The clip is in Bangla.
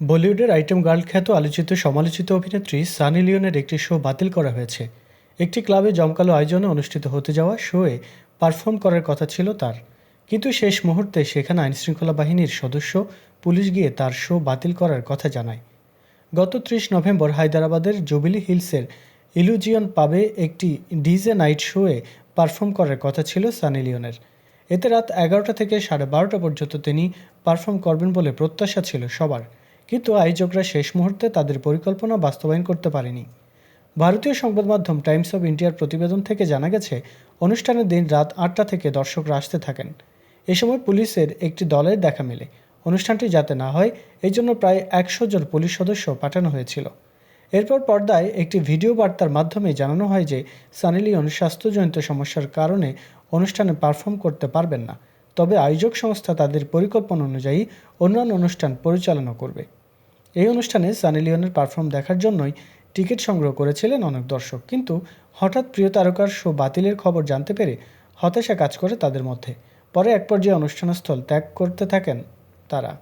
বলিউডের আইটেম গার্ল খ্যাত আলোচিত সমালোচিত অভিনেত্রী সানি লিওনের একটি শো বাতিল করা হয়েছে। একটি ক্লাবে জমকালো আয়োজনে অনুষ্ঠিত হতে যাওয়া শোয়ে পারফর্ম করার কথা ছিল তার। কিন্তু শেষ মুহূর্তে সেখানে আইনশৃঙ্খলা বাহিনীর সদস্য পুলিশ গিয়ে তার শো বাতিল করার কথা জানায়। গত ত্রিশ নভেম্বর হায়দ্রাবাদের জুবিলি হিলসের ইলুজিয়ন পাবে একটি ডিজে নাইট শোয়ে পারফর্ম করার কথা ছিল সানি লিওনের। এতে রাত এগারোটা থেকে সাড়ে বারোটা পর্যন্ত তিনি পারফর্ম করবেন বলে প্রত্যাশা ছিল সবার। কিন্তু আয়োজকরা শেষ মুহূর্তে তাদের পরিকল্পনা বাস্তবায়ন করতে পারেনি। ভারতীয় সংবাদ মাধ্যম টাইমস অফ ইন্ডিয়ার প্রতিবেদন থেকে জানা গেছে, অনুষ্ঠানের দিন রাত আটটা থেকে দর্শকরা আসতে থাকেন। এ সময় পুলিশের একটি দলের দেখা মেলে। অনুষ্ঠানটি যাতে না হয়, এই জন্য প্রায় একশো জন পুলিশ সদস্য পাঠানো হয়েছিল। এরপর পর্দায় একটি ভিডিও বার্তার মাধ্যমে জানানো হয় যে, সানি লিওন স্বাস্থ্যজনিত সমস্যার কারণে অনুষ্ঠানে পারফর্ম করতে পারবেন না। তবে আয়োজক সংস্থা তাদের পরিকল্পনা অনুযায়ী অন্যান্য অনুষ্ঠান পরিচালনা করবে। এই অনুষ্ঠানে সানি লিওনের পারফর্ম দেখার জন্যই টিকিট সংগ্রহ করেছিলেন অনেক দর্শক। কিন্তু হঠাৎ প্রিয় তারকার শো বাতিলের খবর জানতে পেরে হতাশা কাজ করে তাদের মধ্যে। পরে এক পর্যায়ে অনুষ্ঠানস্থল ত্যাগ করতে থাকেন তারা।